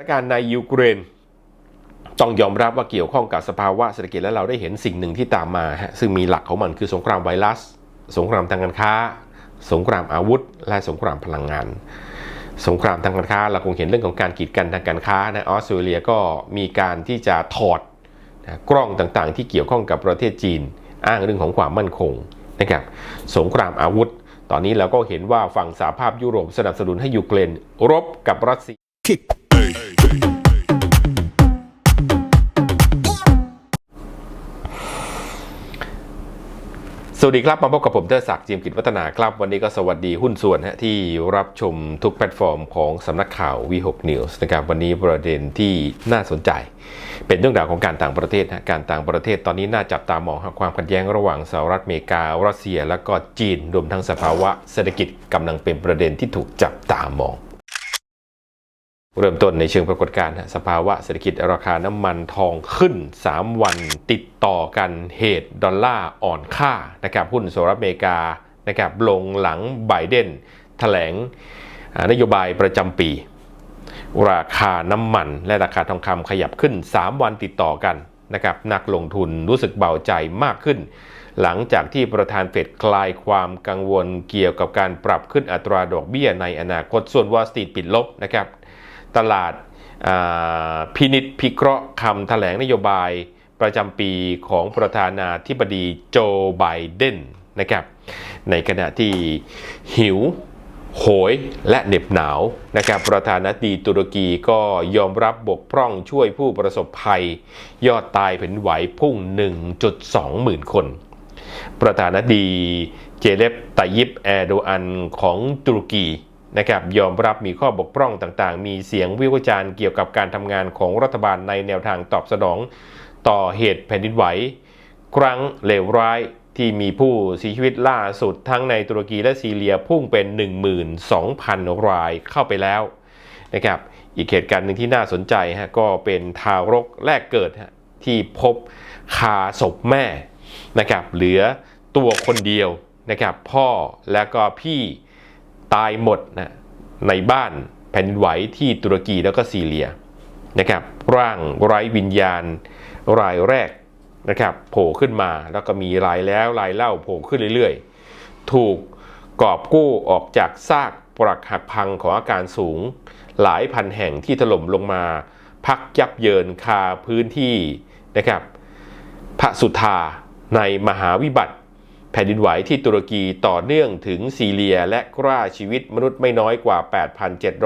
สถานการณ์ในยูเครนต้องยอมรับว่าเกี่ยวข้องกับสภาวะเศรษฐกิจและเราได้เห็นสิ่งหนึ่งที่ตามมาฮะซึ่งมีหลักของมันคือสงครามไวรัส สงครามทางการค้า สงครามอาวุธ และสงครามพลังงาน สงครามทางการค้าเราคงเห็นเรื่องของการกีดกันทางการค้านะออสเตรเลียก็มีการที่จะถอดนะกล้องต่างๆ ที่เกี่ยวข้องกับประเทศจีน อ้างเรื่องของความมั่นคงนะครับสงครามอาวุธ ตอนนี้เราก็เห็นว่าฝั่งสหภาพยุโรปสนับสนุนให้ยูเครนรบกับรัสเซีย สวัสดีครับ มาพบกับผมเทอศักดิ์จีมกิจวัฒนาครับ วันนี้ก็สวัสดีหุ้นส่วนฮะที่รับชมทุกแพลตฟอร์มของสำนักข่าว V6 News นะครับวันนี้ประเด็นที่น่าสนใจ เป็นเรื่องราวของการต่างประเทศฮะการต่างประเทศตอนนี้น่าจับตามองความขัดแย้งระหว่างสหรัฐอเมริกา รัสเซีย และก็จีนรวมทั้งสภาวะเศรษฐกิจกำลังเป็นประเด็นที่ถูกจับตามอง เริ่มต้นในเชิงปรากฏการณ์สภาวะเศรษฐกิจราคาน้ำมันทองขึ้น 3 วันติดต่อกันเหตุดอลลาร์อ่อนค่านะครับหุ้นสหรัฐอเมริกานะครับลงหลังไบเดนแถลงนโยบายประจำปี ราคาน้ำมันและราคาทองคำขยับขึ้น 3 วันติดต่อกันนะครับนักลงทุนรู้สึกเบาใจมากขึ้น หลังจากที่ประธานเฟดคลายความกังวลเกี่ยวกับการปรับขึ้นอัตราดอกเบี้ยในอนาคตส่วนวอลสตรีทปิดลบนะครับ ตลาดพินิษพิเคราะห์คำแถลงนโยบายประจำปีของประธานาธิบดีโจไบเดนนะครับ ในขณะที่หิว โหยและเหน็บหนาวนะครับประธานาธิบดีตุรกีก็ยอมรับบกพร่องช่วยผู้ประสบภัย ยอดตายแผ่นดินไหวพุ่ง 1.2 หมื่นคน ประธานาธิบดีเจเลปตายิปแอโดอันของตุรกี นะครับยอมรับมีข้อบกพร่องต่างๆ มีเสียงวิพากษ์วิจารณ์เกี่ยวกับการทำงานของรัฐบาลในแนวทางตอบสนองต่อเหตุแผ่นดินไหว ครั้งเลวร้ายที่มีผู้เสียชีวิตล่าสุดทั้งในตุรกีและซีเรียพุ่งเป็น 12,000 รายเข้าไปแล้วนะครับอีกเหตุการณ์หนึ่งที่น่าสนใจฮะก็เป็นทารกแรกเกิดฮะที่พบคาศพแม่นะครับเหลือตัวคนเดียวนะครับพ่อและก็พี่ ตายหมดนะในบ้านแผ่นดินไหวที่ตุรกีแล้วก็ซีเรียนะครับร่างไร้วิญญาณรายแรกนะครับโผล่ขึ้นมาแล้วก็มีรายแล้วรายเล่าโผล่ขึ้นเรื่อยๆ ถูกกอบกู้ออกจากซากปรักหักพังของอาการสูง หลายพันแห่งที่ถล่มลงมา พักยับเยินคาพื้นที่นะครับพระสุธาในมหาวิบัติ แผ่นดินไหวที่ตุรกีต่อเนื่องถึงซีเรียและกล้าชีวิตมนุษย์ไม่น้อยกว่า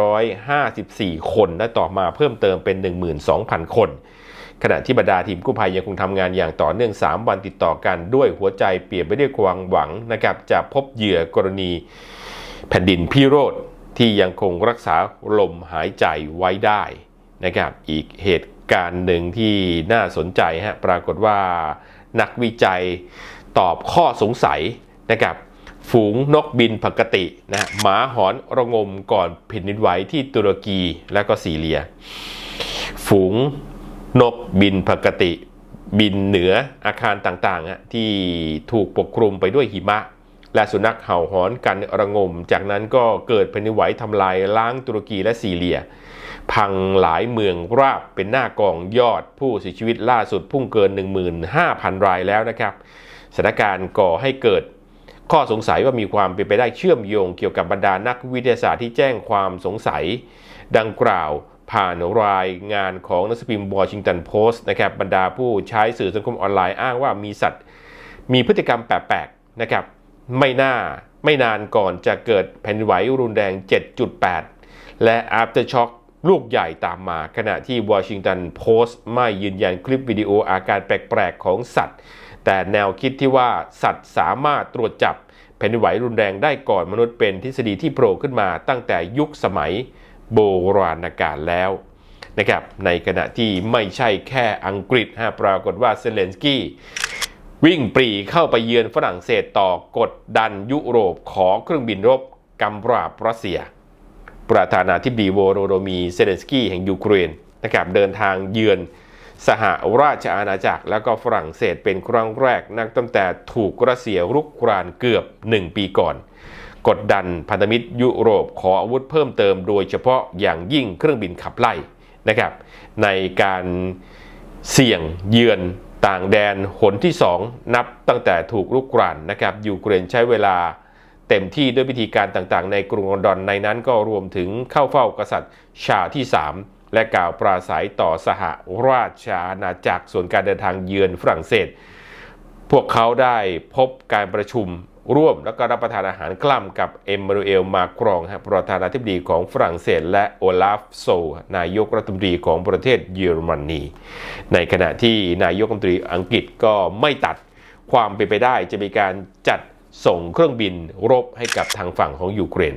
8,754 คนและต่อมาเพิ่มเติมเป็น 12,000 คน ขณะที่บรรดาทีมกู้ภัยยังคงทำงานอย่างต่อเนื่อง 3 วันติดต่อกันด้วยหัวใจเปลี่ยนไปด้วยความหวังนะครับจะพบเหยื่อกรณีแผ่นดินพิโรธที่ยังคงรักษาลมหายใจไว้ได้นะครับอีกเหตุการณ์หนึ่งที่น่าสนใจฮะปรากฏว่านักวิจัย ตอบข้อสงสัยนะครับฝูงนกบินปกตินะหมาหอนระงมก่อนแผ่นดินไหวที่ตุรกีและก็ซีเรีย ฝูงนกบินปกติบินเหนืออาคารต่างๆอะที่ถูกปกคลุมไปด้วยหิมะ และสุนัขเห่าหอนกันระงม จากนั้นก็เกิดแผ่นดินไหวทำลายล้างตุรกีและซีเรีย พังหลายเมืองราบเป็นหน้ากองยอดผู้เสียชีวิตล่าสุดพุ่งเกิน 15,000 รายแล้วนะครับ สถานการณ์ก่อให้เกิดข้อสงสัยว่ามีความเป็นไปได้เชื่อมโยงเกี่ยวกับบรรดานักวิทยาศาสตร์ที่แจ้งความสงสัย ดังกล่าวผ่านรายงานของนังสือพิมพ์วอชิงตันโพสต์นะครับบรรดาผู้ใช้สื่อสังคมออนไลน์อ้างว่ามีสัตว์ มีพฤติกรรมแปลกๆนะครับไม่น่าไม่นานก่อนจะเกิดแผ่นดินไหวรุนแรง 7.8 และ aftershock ลูกใหญ่ตามมา ขณะที่วอชิงตันโพสต์ไม่ยืนยันคลิปวิดีโออาการแปลกๆ ของสัตว์ แต่แนวคิดที่ว่าสัตว์สามารถตรวจจับแผ่นดินไหวรุนแรงได้ก่อนมนุษย์เป็นทฤษฎีที่โผล่ขึ้นมาตั้งแต่ยุคสมัยโบราณกาลแล้วนะครับในขณะที่ไม่ใช่แค่อังกฤษฮะปรากฏว่าเซเลนสกี้วิ่งปรีเข้าไปเยือนฝรั่งเศสต่อกดดันยุโรปขอเครื่องบินรบกำราบรัสเซีย ประธานาธิบดีโวโรโดมีเซเลนสกี้แห่งยูเครนนะครับเดินทางเยือน สหราชอาณาจักร แล้วก็ฝรั่งเศสเป็นครั้งแรกนักตั้งแต่ถูกรัสเซียรุกรานเกือบ 1 ปีก่อน กดดันพันธมิตรยุโรปขออาวุธเพิ่มเติมโดยเฉพาะอย่างยิ่งเครื่องบินขับไล่นะครับในการเสี่ยงเยือนต่างแดนหนที่ 2 นับตั้งแต่ถูกลุกกรานนะครับยูเครนใช้เวลาเต็มที่ด้วยวิธีการต่างๆ ในกรุงลอนดอนในนั้นก็รวมถึงเข้าเฝ้ากษัตริย์ชาที่ 3 และกล่าวปราศัยต่อสหราชอาณาจักรส่วนการเดินทางเยือนฝรั่งเศส พวกเขาได้พบการประชุมร่วมแล้วก็รับประทานอาหารกล้ำกับเอ็มมานูเอลมาครองประธานาธิบดีของฝรั่งเศส และโอลาฟโซ นายกรัฐมนตรีของประเทศเยอรมนี ในขณะที่นายกรัฐมนตรีอังกฤษก็ไม่ตัดความเป็นไปได้จะมีการจัดส่งเครื่องบินรบให้กับทางฝั่งของยูเครน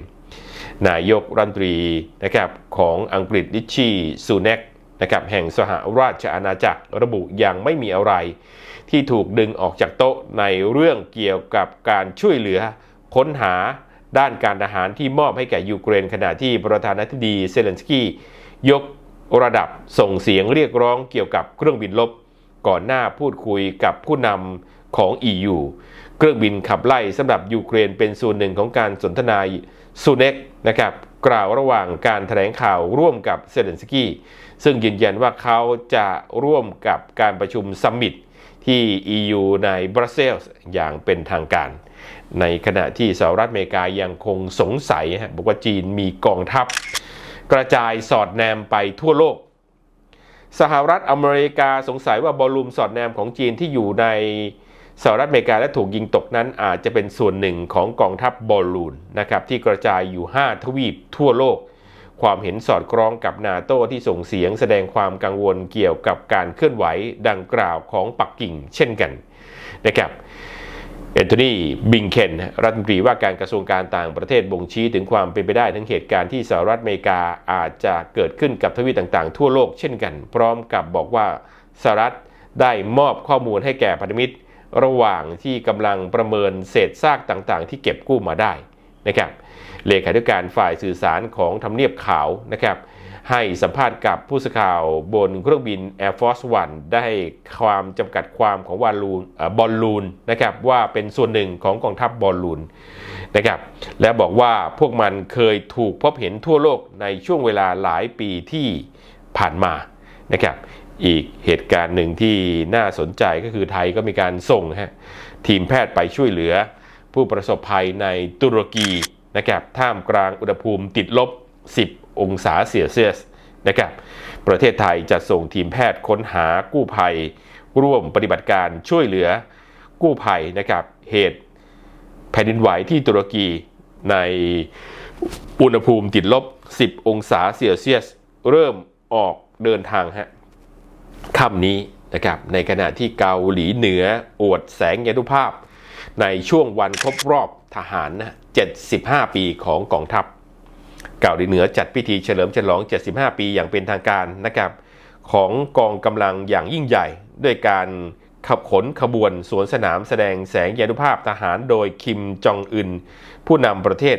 นายกรัฐมนตรีนะครับของอังกฤษดิชีซูเนกนะครับแห่งสหราชอาณาจักรระบุอย่างไม่มีอะไร ที่ถูกดึงออกจากโต๊ะในเรื่องเกี่ยวกับการช่วยเหลือค้นหาด้านการทหารที่มอบให้แก่ยูเครนขณะที่ประธานาธิบดีเซเลนสกี้ยกระดับส่งเสียงเรียกร้องเกี่ยวกับเครื่องบินลบ ก่อนหน้าพูดคุยกับผู้นำของ EU เครื่องบินขับไล่สำหรับยูเครนเป็นส่วนหนึ่งของการสนทนา ซูเน็กนะครับกล่าวระหว่างการแถลงข่าวร่วมกับเซเลนสกี้ซึ่งยืนยันว่าเขาจะร่วมกับการประชุมซัมมิตที่ EU ในบรัสเซลส์อย่างเป็นทางการ ในขณะที่สหรัฐอเมริกายังคงสงสัยฮะบอกว่าจีนมีกองทัพ กระจายสอดแนมไปทั่วโลก สหรัฐอเมริกาสงสัยว่าบอลลูมสอดแนมของจีนที่อยู่ใน สหรัฐอเมริกาและถูกยิงตกนั้นอาจจะเป็นส่วนหนึ่งของกองทัพบอลลูนนะครับที่กระจายอยู่ 5 ทวีปทั่วโลก ความเห็นสอดคล้องกับนาโต้ที่ส่งเสียงแสดงความกังวลเกี่ยวกับการเคลื่อนไหวดังกล่าวของปักกิ่งเช่นกันนะครับแอนโทนีบิงเคนรัฐมนตรีว่าการกระทรวงการต่างประเทศบ่งชี้ถึงความเป็นไปได้ทั้งเหตุการณ์ที่สหรัฐอเมริกาอาจจะเกิดขึ้นกับทวีปต่างๆ ทั่วโลกเช่นกัน พร้อมกับบอกว่าสหรัฐได้มอบข้อมูลให้แก่พันธมิตร ระหว่างที่กำลังประเมินเศษซากต่างๆ ที่เก็บกู้มาได้นะครับเลขาธิการฝ่ายสื่อสารของทำเนียบขาวนะครับให้สัมภาษณ์กับผู้สื่อข่าวบนเครื่องบิน Air Force One ได้ความจำกัดความของวาลูนบอลลูนนะครับว่าเป็นส่วนหนึ่งของกองทัพบอลลูนนะครับและบอกว่าพวกมันเคยถูกพบเห็นทั่วโลกในช่วงเวลาหลายปีที่ผ่านมานะครับ อีกเหตุการณ์หนึ่งที่น่าสนใจก็คือไทยก็มีการส่งฮะทีมแพทย์ไปช่วยเหลือ ผู้ประสบภัยในตุรกีนะครับท่ามกลางอุณหภูมิติดลบ 10 องศาเซลเซียสนะครับประเทศไทยจะส่งทีมแพทย์ค้นหากู้ภัย ร่วมปฏิบัติการช่วยเหลือกู้ภัยนะครับเหตุแผ่นดินไหวที่ตุรกีในอุณหภูมิติดลบ 10 องศาเซลเซียส เริ่มออกเดินทางฮะ ค่ำนี้นะครับในขณะที่เกาหลีเหนืออวดแสงยานุภาพ ในช่วงวันครบรอบทหารนะ75 ปีของกองทัพ เกาหลีเหนือจัดพิธีเฉลิมฉลอง 75 ปีอย่างเป็นทางการนะครับของกองกำลังอย่างยิ่งใหญ่ ด้วยการขับขนขบวนสวนสนามแสดงแสงยานุภาพทหารโดยคิมจองอึน ผู้นำประเทศ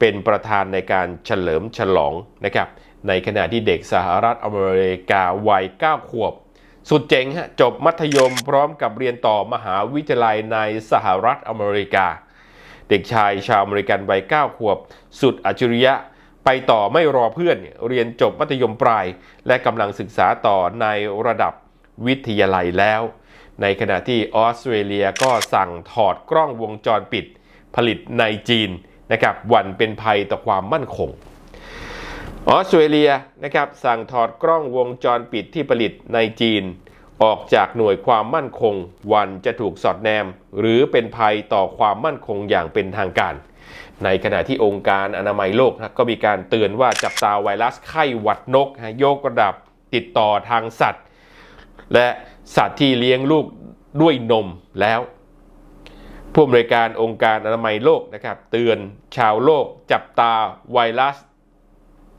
เป็นประธานในการเฉลิมฉลองนะครับในขณะที่เด็กสหรัฐอเมริกาวัย 9 ขวบ สุดเจ๋งฮะจบมัธยมพร้อมกับเรียนต่อมหาวิทยาลัยในสหรัฐอเมริกา เด็กชายชาวอเมริกันวัย9ขวบ สุดอัจฉริยะ ไปต่อไม่รอเพื่อน เรียนจบมัธยมปลาย และกำลังศึกษาต่อในระดับวิทยาลัยแล้ว ในขณะที่ออสเตรเลียก็สั่งถอดกล้องวงจรปิด ผลิตในจีนนะครับหวันเป็นภัยต่อความมั่นคง ออสเตรเลียนะครับสั่งถอดกล้องวงจรปิดที่ผลิตในจีน ออกจากหน่วยความมั่นคง วันจะถูกสอดแนม หรือเป็นภัยต่อความมั่นคงอย่างเป็นทางการ ในขณะที่องค์การอนามัยโลกนะก็มีการเตือนว่าจับตาไวรัสไข้หวัดนกนะยกระดับติดต่อทางสัตว์ และสัตว์ที่เลี้ยงลูกด้วยนมแล้วผู้อำนวยการองค์การอนามัยโลกนะครับเตือนชาวโลกจับตาไวรัส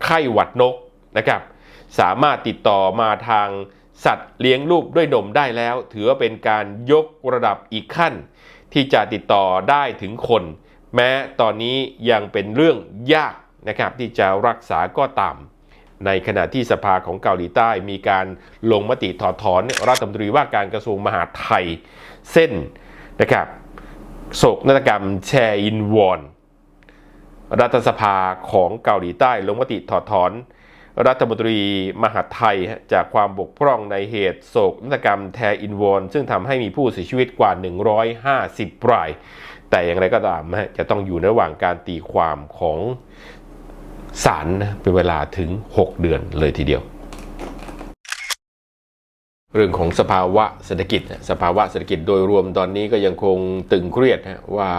ไข้หวัดนกนะครับ สามารถติดต่อมาทางสัตว์เลี้ยงลูกด้วยนมได้แล้ว ถือว่าเป็นการยกระดับอีกขั้น ที่จะติดต่อได้ถึงคน แม้ตอนนี้ยังเป็นเรื่องยากนะครับที่จะรักษาก็ตาม ในขณะที่สภาของเกาหลีใต้มีการลงมติถอดถอนรัฐมนตรีว่าการกระทรวงมหาดไทย เส้นนะครับโศกนาฏกรรมแชอินวอน รัฐสภาของเกาหลีใต้ลงมติถอดถอน รัฐมนตรีมหาไทยจากความบกพร่องในเหตุโศกนาฏกรรมแทอินวอนซึ่งทำให้มีผู้เสียชีวิตกว่า 150 ราย แต่อย่างไรก็ตามจะต้องอยู่ระหว่างการตีความของศาลเป็นเวลาถึง 6 เดือนเลยทีเดียวเรื่องของสภาวะเศรษฐกิจ สภาวะเศรษฐกิจโดยรวมตอนนี้ก็ยังคงตึงเครียดว่า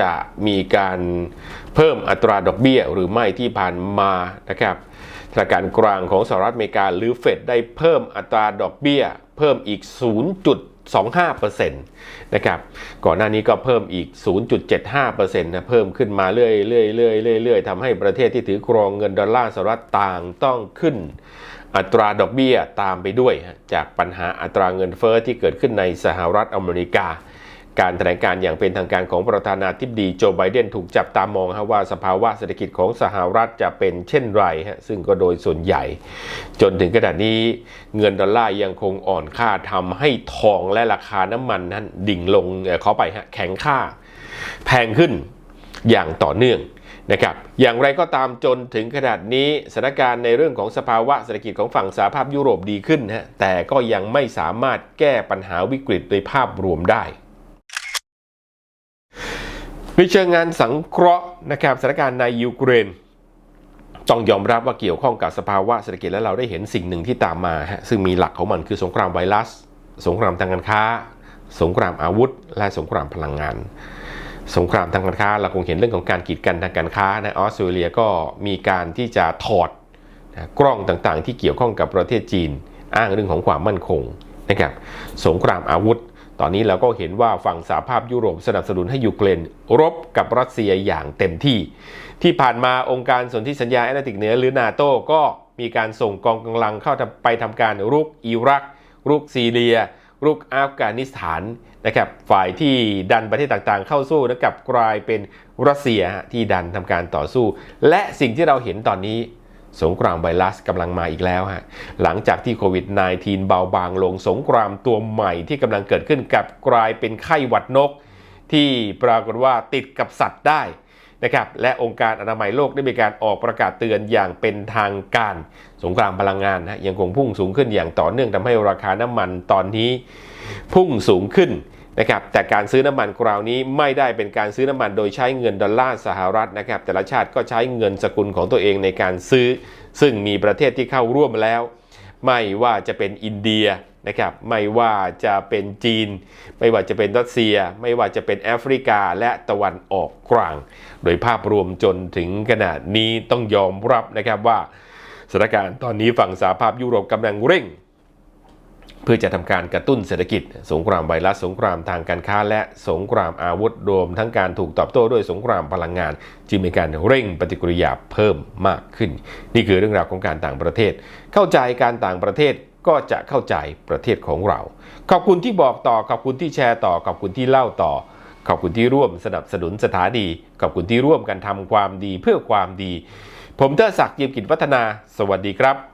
จะมีการเพิ่มอัตราดอกเบี้ยหรือไม่ที่ผ่านมานะครับธนาคารกลางของสหรัฐอเมริกาหรือเฟดได้เพิ่มอัตราดอกเบี้ย เพิ่มอีก 0.25%นะครับ ก่อนหน้านี้ก็เพิ่มอีก 0.75%นะเพิ่มขึ้นมาเรื่อยๆเรื่อยๆเรื่อยๆทำให้ประเทศที่ถือครองเงินดอลลาร์สหรัฐต่างต้องขึ้นอัตราดอกเบี้ยตามไปด้วย จากปัญหาอัตราเงินเฟอ้อที่เกิดขึ้นในสหรัฐอเมริกา การแถลงการอย่างเป็นทางการของประธานาธิบดีโจไบเดนถูกจับตามองฮะว่าสภาวะเศรษฐกิจของสหรัฐจะเป็นเช่นไรฮะซึ่งก็โดยส่วนใหญ่ จนถึงขณะนี้เงินดอลลาร์ยังคงอ่อนค่าทำให้ทองและราคาน้ำมันนั้นดิ่งลงเอ่อขอไปฮะแข็งค่า แพงขึ้นอย่างต่อเนื่องนะครับอย่างไรก็ตามจนถึงขนาดนี้สถานการณ์ในเรื่องของสภาวะเศรษฐกิจของฝั่งสหภาพยุโรปดีขึ้นฮะแต่ก็ยังไม่สามารถแก้ปัญหาวิกฤตโดยภาพรวมได้ ในเชิงงานสังเคราะห์นะครับสถานการณ์ในยูเครนต้องยอมรับว่าเกี่ยวข้องกับสภาวะเศรษฐกิจและเราได้เห็นสิ่งหนึ่งที่ตามมาฮะซึ่งมีหลักของมันคือสงครามไวรัส สงครามทางการค้า สงครามอาวุธ และสงครามพลังงาน สงครามทางการค้าเราคงเห็นเรื่องของการกีดกันทางการค้านะออสเตรเลียก็มีการที่จะถอดนะกล้องต่างๆ ที่เกี่ยวข้องกับประเทศจีน อ้างเรื่องของความมั่นคงนะครับสงครามอาวุธ ตอนนี้เราก็เห็นว่าฝั่งสหภาพยุโรปสนับสนุนให้ยูเครนรบกับรัสเซียอย่างเต็มที่ ที่ผ่านมาองค์การสนธิสัญญาแอตแลนติกเหนือหรือนาโต้ก็มีการส่งกองกำลังเข้าไปทำการรุกอิรัก รุกซีเรีย รุกอัฟกานิสถานนะครับฝ่ายที่ดันประเทศต่างๆ เข้าสู้นะกลับกลายเป็นรัสเซียที่ดันทำการต่อสู้ และสิ่งที่เราเห็นตอนนี้ สงครามไวรัสกำลังมาอีกแล้วฮะหลังจากที่โควิด -19 เบาบางลงสงครามตัวใหม่ที่กำลังเกิดขึ้นกับกลายเป็นไข้หวัดนก ที่ปรากฏว่าติดกับสัตว์ได้นะครับและองค์การอนามัยโลกได้มีการออกประกาศเตือนอย่างเป็นทางการ สงครามพลังงานนะยังคงพุ่งสูงขึ้นอย่างต่อเนื่องทำให้ราคาน้ำมันตอนนี้ พุ่งสูงขึ้น นะครับแต่การซื้อน้ำมันคราวนี้ไม่ได้เป็นการซื้อน้ำมันโดยใช้เงินดอลลาร์สหรัฐนะครับแต่ละชาติก็ใช้เงินสกุลของตัวเองในการซื้อ ซึ่งมีประเทศที่เข้าร่วมแล้ว ไม่ว่าจะเป็นอินเดียนะครับไม่ว่าจะเป็นจีน ไม่ว่าจะเป็นรัสเซีย ไม่ว่าจะเป็นแอฟริกาและตะวันออกกลาง โดยภาพรวมจนถึงขนาดนี้ต้องยอมรับนะครับว่าสถานการณ์ตอนนี้ฝั่งสหภาพยุโรปกำลังเร่ง เพื่อจะทำการกระตุ้นเศรษฐกิจ สงครามไวรัสสงครามทางการค้า และสงครามอาวุธรวม ทั้งการถูกตอบโต้ด้วยสงครามพลังงาน จึงมีการเร่งปฏิกิริยาเพิ่มมากขึ้น นี่คือเรื่องราวของการต่างประเทศ เข้าใจการต่างประเทศก็จะเข้าใจประเทศของเรา ขอบคุณที่บอกต่อ ขอบคุณที่แชร์ต่อ ขอบคุณที่เล่าต่อ ขอบคุณที่ร่วมสนับสนุนสถานี ขอบคุณที่ร่วมกันทำความดีเพื่อความดี ผมเทอศักดิ์เยี่ยมกิจวัฒนา สวัสดีครับ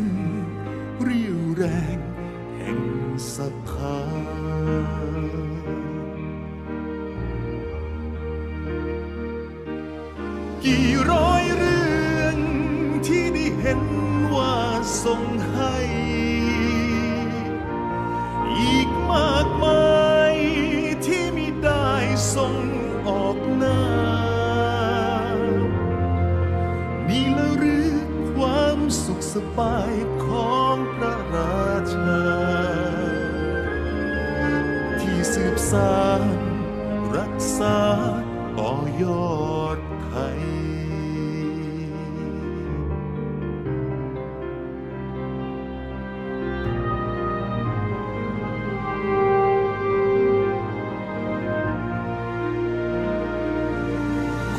น กี่ร้อยเรื่องที่ได้เห็นว่าส่งให้ อีกมากมายที่มิได้ส่งออกหน้า นี่ละหรือความสุขสบายของพระราชา ที่สืบสาน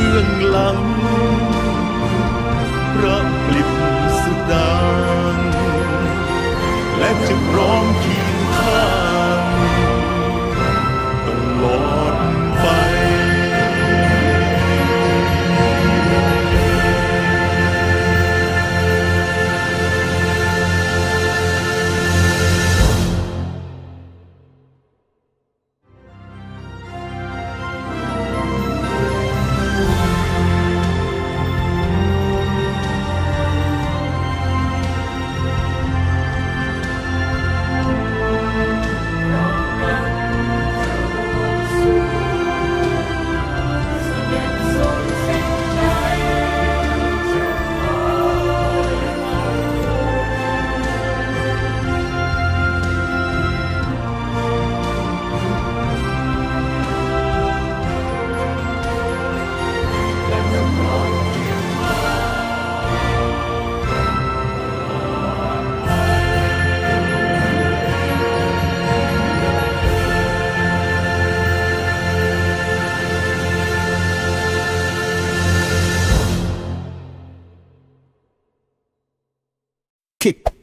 บื้องหลังพระปลิบสุดางและจะร้องเคียงข้าง kick.